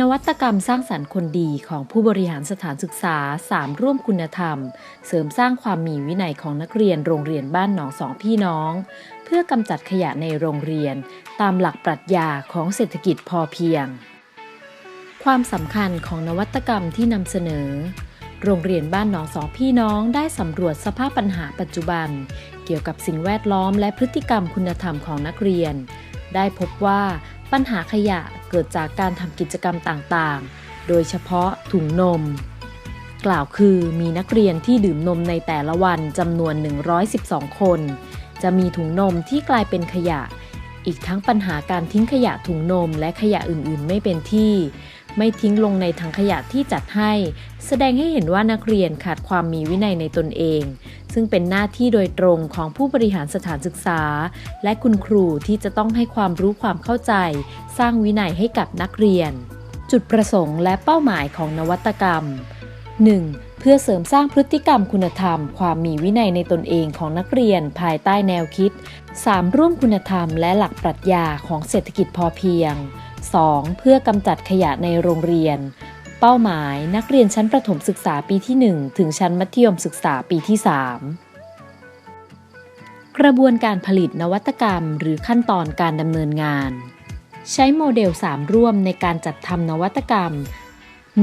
นวัตกรรมสร้างสรรค์คนดีของผู้บริหารสถานศึกษา 3 ร่วมคุณธรรม เสริมสร้างความมีวินัยของนักเรียนโรงเรียนบ้านหนองสองพี่น้อง เพื่อกำจัดขยะในโรงเรียน ตามหลักปรัชญาของเศรษฐกิจพอเพียง ความสำคัญของนวัตกรรมที่นำเสนอ โรงเรียนบ้านหนองสองพี่น้องได้สำรวจสภาพปัญหาปัจจุบัน เกี่ยวกับสิ่งแวดล้อมและพฤติกรรมคุณธรรมของนักเรียน ได้พบว่าปัญหาขยะ เกิดจากการทำกิจกรรมต่างๆ โดยเฉพาะถุงนม กล่าวคือมีนักเรียนที่ดื่มนมในแต่ละวันจำนวน 112 คน จะมีถุงนมที่กลายเป็นขยะ อีกทั้งปัญหาการทิ้งขยะถุงนมและขยะอื่นๆ ไม่เป็นที่ ไม่ทิ้งลงในถังขยะที่จัดให้ แสดงให้เห็นว่านักเรียนขาดความมีวินัยในตนเอง ซึ่งเป็นหน้าที่โดยตรงของผู้บริหารสถานศึกษา และคุณครูที่จะต้องให้ความรู้ความเข้าใจ สร้างวินัยให้กับนักเรียน จุดประสงค์และเป้าหมายของนวัตกรรม 1. เพื่อเสริมสร้างพฤติกรรมคุณธรรม ความมีวินัยในตนเองของนักเรียนภายใต้แนวคิด 3. ร่วมคุณธรรมและหลักปรัชญาของเศรษฐกิจพอเพียง 2. เพื่อกำจัดขยะในโรงเรียน เป้าหมายนักเรียนชั้นประถมศึกษาปีที่ 1 ถึงชั้นมัธยมศึกษาปีที่ 3 กระบวนการผลิตนวัตกรรม หรือขั้นตอนการดำเนินงาน ใช้โมเดล 3 ร่วมในการจัดทำนวัตกรรม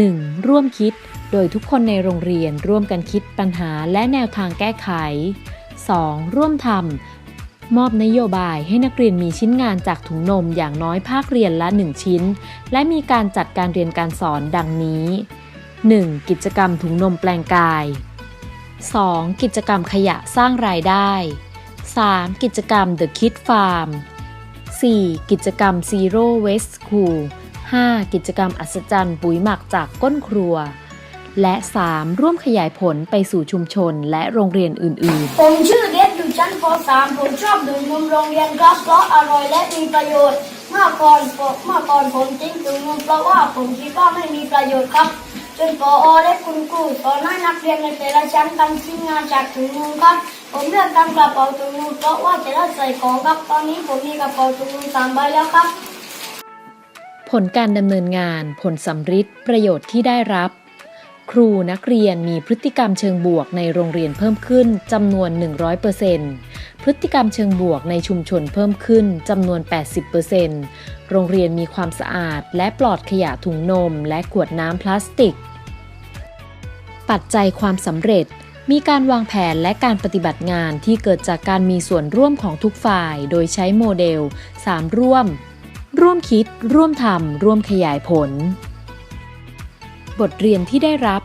1. ร่วมคิด โดยทุกคนในโรงเรียนร่วมกันคิดปัญหาและแนวทางแก้ไข 2. ร่วมทำมอบนโยบายให้นักเรียนมีชิ้นงานจากถุงนมอย่างน้อยภาคเรียนละ 1 ชิ้น และมีการจัดการเรียนการสอนดังนี้ 1. กิจกรรมถุงนมแปลงกาย 2. กิจกรรมขยะสร้างรายได้ 3. กิจกรรม The Kid Farm 4. กิจกรรม Zero Waste School 5. กิจกรรมอัศจรรย์ปุ๋ยหมักจากก้นครัว และ 3. ร่วมขยายผลไปสู่ชุมชนและโรงเรียนอื่นๆผมชื่อเดชอยู่ชั้นป .3 ผมชอบดื่มนมโรงเรียนครับเพราะอร่อยและมีประโยชน์ เมื่อก่อนผมเมื่อก่อนผมทิ้งดื่มนมเพราะว่าผมคิดว่าไม่มีประโยชน์ครับจนปอและคุณครูสอนให้นักเรียนในแต่ละชั้นทำชิ้นงานจากถุงนมครับ ผมเลือกทำกระเป๋าถุงนมเพราะว่าจะได้ใส่ของครับ ตอนนี้ผมมีกระเป๋าถุงนมสามใบแล้วครับ ผลการดำเนินงานผลสำฤทธิ์ประโยชน์ที่ได้รับ ครูนักเรียนมีพฤติกรรมเชิงบวกในโรงเรียนเพิ่มขึ้นจำนวน 100%พฤติกรรมเชิงบวกในชุมชนเพิ่มขึ้นจำนวน 80%โรงเรียนมีความสะอาด และปลอดขยะถุงนม และขวดน้ำพลาสติก ปัจจัยความสำเร็จมีการวางแผนและการปฏิบัติงานที่เกิดจากการมีส่วนร่วมของทุกฝ่าย โดยใช้โมเดล 3 ร่วม ร่วมคิด ร่วมทำร่วมขยายผล บทเรียนที่ได้รับ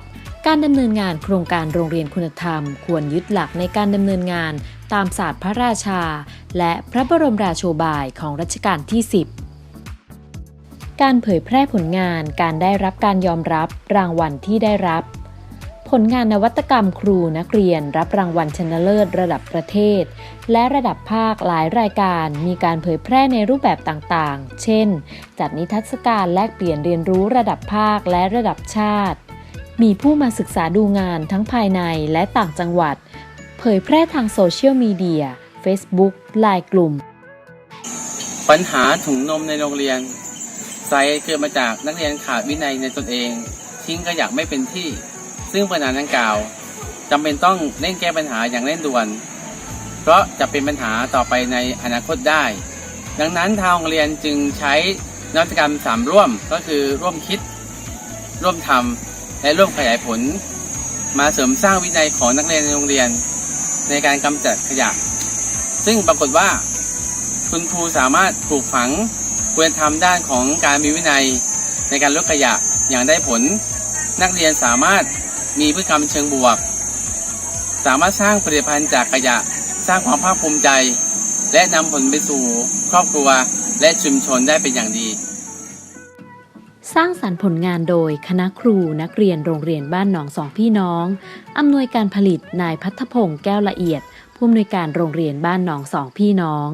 การดำเนินงานโครงการโรงเรียนคุณธรรม ควรยึดหลักในการดำเนินงานตามศาสตร์พระราชา และพระบรมราโชบายของรัชกาลที่ 10 การเผยแพร่ผลงานการได้รับการยอมรับรางวัลที่ได้รับ ผลงานนวัตกรรมครูนักเรียนรับรางวัลชนะเลิศระดับประเทศ และระดับภาคหลายรายการ มีการเผยแพร่ในรูปแบบต่างๆ เช่น จัดนิทรรศการแลกเปลี่ยนเรียนรู้ระดับภาคและระดับชาติ มีผู้มาศึกษาดูงานทั้งภายในและต่างจังหวัด เผยแพร่ทางโซเชียลมีเดีย Facebook ไลน์กลุ่ม ปัญหาถุงนมในโรงเรียนสาเหตุเกิดมาจากนักเรียนขาดวินัยในตนเอง ทิ้งขยะไม่เป็นที่ ซึ่งปัญหาดังกล่าวจำเป็นต้องเร่งแก้ปัญหาอย่างเร่งด่วน เพราะจะเป็นปัญหาต่อไปในอนาคตได้ ดังนั้นทางโรงเรียนจึงใช้นวัตกรรมสามร่วมก็คือร่วมคิด ร่วมทำและร่วมขยายผล มาเสริมสร้างวินัยของนักเรียนในโรงเรียน ในการกำจัดขยะ ซึ่งปรากฏว่า คุณครูสามารถปลูกฝังคุณธรรมด้านของการมีวินัยในการลดขยะอย่างได้ผล นักเรียนสามารถ มีพฤติกรรมเชิงบวก สามารถสร้างผลิตภัณฑ์จากขยะ สร้างความภาคภูมิใจ และนำผลไปสู่ครอบครัวและชุมชนได้เป็นอย่างดี สร้างสรรค์ผลงานโดยคณะครูนักเรียนโรงเรียนบ้านหนองสองพี่น้อง อำนวยการผลิตนายพัฒพงศ์แก้วละเอียด ผู้อำนวยการโรงเรียนบ้านหนองสองพี่น้อง